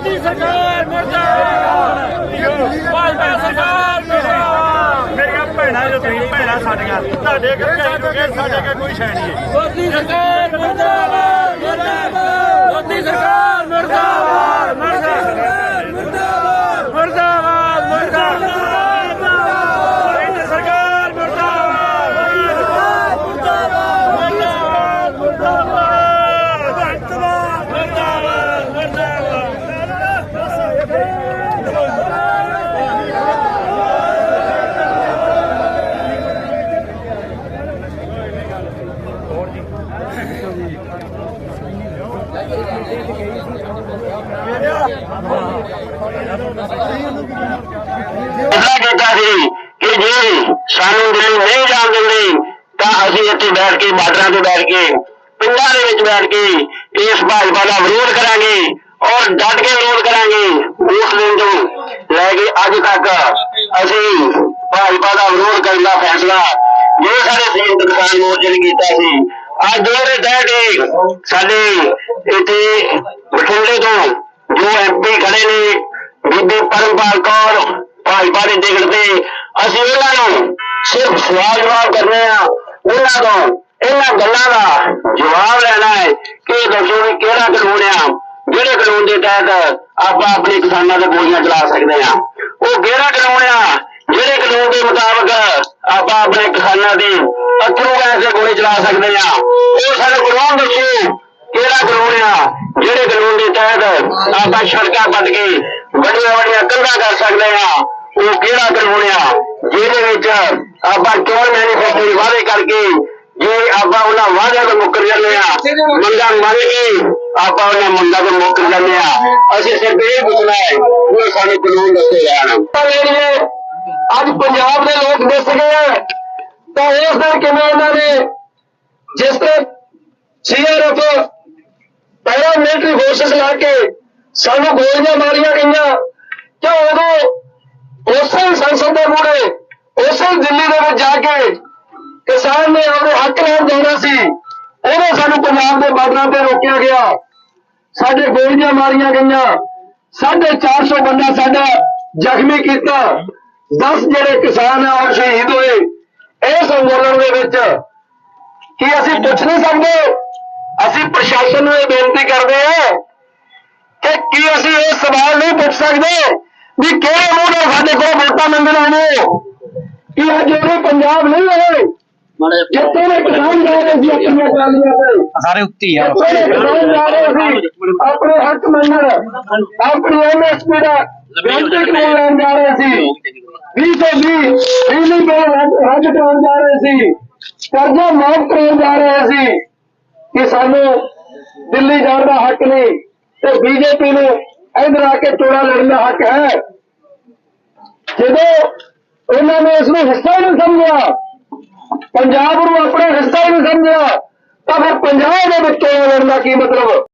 ਮੋਦੀ ਸਰਕਾਰ ਮੁਰਦਾਬਾਦ ਭਾਜਪਾ ਸਰਕਾਰ ਮੁਰਦਾਬਾਦ ਮੇਰੀਆਂ ਭੈਣਾਂ ਜੋ ਤੁਸੀਂ ਭੈਣਾਂ ਸਾਡੀਆਂ ਤੁਹਾਡੇ ਅੱਗੇ ਕਈ ਸ਼ੈ ਨਹੀਂ ਮੋਦੀ ਸਰਕਾਰ ਮੁਰਦਾਬਾਦ ਮੁਰਦਾਬਾਦ ਮੋਦੀ ਸਰਕਾਰ ਮੁਰਦਾਬਾਦ ਮੁਰਦਾਬਾਦ ਮੁਰਦਾਬਾਦ ਮੁਰਦਾਬਾਦ ਮੁਰਦਾਬਾਦ ਕੇਂਦਰ ਸਰਕਾਰ ਮੁਰਦਾਬਾਦ ਮੁਰਦਾਬਾਦ ਮੁਰਦਾਬਾਦ ਮੁਰਦਾਬਾਦ ਮੁਰਦਾਬਾਦ ਫੈਸਲਾ ਕੀਤਾ ਸੀ ਕਿ ਜੇ ਸਾਨੂੰ ਦਿੱਲੀ ਨਹੀਂ ਜਾਣ ਦਿੰਦੇ ਤਾਂ ਅਸੀਂ ਇੱਥੇ ਬੈਠ ਕੇ ਬਾਰਡਰਾਂ ਤੇ ਬੈਠ ਕੇ ਪਿੰਡਾਂ ਦੇ ਵਿੱਚ ਬੈਠ ਕੇ ਇਸ ਭਾਜਪਾ ਦਾ ਵਿਰੋਧ ਕਰਾਂਗੇ ਔਰ ਡਟ ਕੇ ਵਿਰੋਧ ਕਰਾਂਗੇ ਉਸ ਦਿਨ ਤੋਂ ਲੈ ਕੇ ਅੱਜ ਤੱਕ ਅਸੀਂ ਭਾਜਪਾ ਦਾ ਵਿਰੋਧ ਕਰਨ ਦਾ ਫੈਸਲਾ ਜੋ ਸਾਡੇ ਸੰਯੁਕਤ ਕਿਸਾਨ ਮੋਰਚੇ ਨੇ ਕੀਤਾ ਸੀ ਅੱਜ ਉਹਦੇ ਤਹਿ ਸਾਡੇ ਇੱਥੇ ਬਠਿੰਡੇ ਤੋਂ, ਜੋ ਐਮਪੀ ਖੜੇ ਨੇ, ਬੀਬੀ ਪਰਮਪਾਲ ਕੌਰ, ਭਾਜਪਾ ਦੇ ਟਿਕਟ ਤੇ ਅਸੀਂ ਉਹਨਾਂ ਨੂੰ ਸਿਰਫ ਸਵਾਲ ਜਵਾਬ ਕਰਨੇ ਆ। ਉਹਨਾਂ ਤੋਂ ਇਹਨਾਂ ਗੱਲਾਂ ਦਾ ਜਵਾਬ ਲੈਣਾ ਹੈ ਕਿ ਦੱਸੋ ਵੀ ਕਿਹੜਾ ਕਾਨੂੰਨ ਆ, ਜਿਹੜੇ ਕਾਨੂੰਨ ਦੇ ਤਹਿਤ ਆਪਾਂ ਆਪਣੇ ਕਿਸਾਨਾਂ ਤੇ ਗੋਲੀਆਂ ਚਲਾ ਸਕਦੇ ਆ। ਉਹ ਕਿਹੜਾ ਕਾਨੂੰਨ ਆ, ਜਿਹੜੇ ਕਾਨੂੰਨ ਦੇ ਮੁਤਾਬਕ ਆਪਾਂ ਆਪਣੇ ਕਿਸਾਨਾਂ ਦੇ ਅਥਰੂ ਗੈਸ ਦੇ ਗੋਲੀ ਚਲਾ ਸਕਦੇ ਆ। ਉਹ ਸਾਨੂੰ ਕਾਨੂੰਨ ਦੱਸੋ ਕਿਹੜਾ ਕਾਨੂੰਨ ਆ? ਜਿਹੜੇ ਕਾਨੂੰਨ ਦੇ ਤਹਿਤ ਆਪਾਂ ਸੜਕਾਂ ਪੱਟ ਕੇ ਵੱਡੀਆਂ ਵੱਡੀਆਂ ਕੰਧਾਂ ਕਰ ਸਕਦੇ ਆ, ਉਹ ਕਿਹੜਾ ਕਾਨੂੰਨ ਆ? ਜਿਹਦੇ ਵਿੱਚ ਆਪਾਂ ਚੋਣ ਮੈਨੀਫੈਸਟੋ ਵਾਅਦੇ ਕਰਕੇ ਜੇ ਆਪਾਂ ਉਹਨਾਂ ਵਾਅਦਿਆਂ ਤੋਂ ਮੁੱਕਰ ਜਾਂਦੇ ਆ, ਮੰਗਾਂ ਮੰਨ ਕੇ ਆਪਾਂ ਉਹਨਾਂ ਮੰਗਾਂ ਤੋਂ ਮੁੱਕਰ ਜਾਂਦੇ ਆ। ਅਸੀਂ ਸਿਰਫ ਇਹ ਪੁੱਛਣਾ ਹੈ, ਉਹ ਸਾਨੂੰ ਕਾਨੂੰਨ ਦੱਸੇ ਜਾਣ ਅੱਜ ਪੰਜਾਬ ਦੇ ਲੋਕ ਦੱਸ ਤਾਂ ਉਸ ਦਿਨ ਕਿਵੇਂ ਉਹਨਾਂ ਨੇ ਜਿਸ ਤਰ੍ਹਾਂ ਸੀਆਰਐਫ ਪਹਿਲਾਂ ਮਿਲਟਰੀ ਫੋਰਸਸ ਲਾ ਕੇ ਸਾਨੂੰ ਗੋਲੀਆਂ ਮਾਰੀਆਂ ਗਈਆਂ ਕਿ ਉਦੋਂ ਉਸੇ ਸੰਸਦ ਦੇ ਮੂਹਰੇ, ਉਸੇ ਦਿੱਲੀ ਦੇ ਵਿੱਚ ਜਾ ਕੇ ਕਿਸਾਨ ਨੇ ਆਪਣੇ ਹੱਕ ਲੈਣ ਜਾਣਾ ਸੀ, ਉਹਨੇ ਸਾਨੂੰ ਪੰਜਾਬ ਦੇ ਬਾਰਡਰਾਂ ਤੇ ਰੋਕਿਆ ਗਿਆ। ਸਾਡੇ ਗੋਲੀਆਂ ਮਾਰੀਆਂ ਗਈਆਂ, ਸਾਢੇ 400 ਬੰਦਾ ਸਾਡਾ ਜ਼ਖਮੀ ਕੀਤਾ। 10 ਜਿਹੜੇ ਕਿਸਾਨ ਆ ਉਹ ਸ਼ਹੀਦ ਹੋਏ। ਇਸ ਅੰਦੋਲਨ ਦੇ ਵਿੱਚ ਕੀ ਅਸੀਂ ਪੁੱਛ ਨਹੀਂ ਸਕਦੇ ਅਸੀਂ ਪ੍ਰਸ਼ਾਸਨ ਨੂੰ ਇਹ ਬੇਨਤੀ ਕਰਦੇ ਹਾਂ ਕਿ ਕੀ ਅਸੀਂ ਇਹ ਸਵਾਲ ਨਹੀਂ ਪੁੱਛ ਸਕਦੇ ਵੀ ਕਿਹੜੇ ਮੂੰਹ ਨਾਲ ਸਾਡੇ ਕੋਲ ਵੋਟਾਂ ਮੰਗਣਾ ਨੇ ਕਿ ਅੱਜ ਇਹ ਪੰਜਾਬ ਨਹੀਂ ਹੋਏ ਜਿੱਥੇ ਨੇ ਕਿਸਾਨ ਜਾ ਰਹੇ ਸੀ ਆਪਣੀਆਂ ਕਾਲੀਆਂ ਤੇ। ਸਾਰੇ ਉੱਤੀ ਆ। ਜਿਹੜੇ ਕਿਸਾਨ ਜਾ ਰਹੇ ਸੀ ਆਪਣੇ ਹੱਕ ਮੰਗਣ ਆਪਣੀ ਐਮਐਸਪੀ ਦਾ ਬੇਨਤੀ ਕਾਨੂੰਨ ਲੈਣ ਜਾ ਰਹੇ ਸੀ 220 ਬਿਜਲੀ ਬਿੱਲ ਰੱਦ ਰੱਦ ਜਾ ਰਹੇ ਸੀ। ਕਰਜ਼ਾ ਮਾਫ ਕਰਾਉਣ ਜਾ ਰਹੇ ਸੀ ਕਿ ਸਾਨੂੰ ਦਿੱਲੀ ਜਾਣ ਦਾ ਹੱਕ ਨਹੀਂ ਤੇ ਬੀਜੇਪੀ ਨੂੰ ਇੱਧਰ ਆ ਕੇ ਚੋਣਾਂ ਲੜਨ ਦਾ ਹੱਕ ਹੈ। ਜਦੋਂ ਉਹਨਾਂ ਨੇ ਇਸ ਨੂੰ ਹਿੱਸਾ ਨਹੀਂ ਸਮਝਿਆ, ਪੰਜਾਬ ਨੂੰ ਆਪਣਾ ਹਿੱਸਾ ਨਹੀਂ ਸਮਝਿਆ, ਤਾਂ ਫਿਰ ਪੰਜਾਬ ਦੇ ਵਿੱਚ ਚੋਣਾਂ ਲੜਨ ਦਾ ਕੀ ਮਤਲਬ?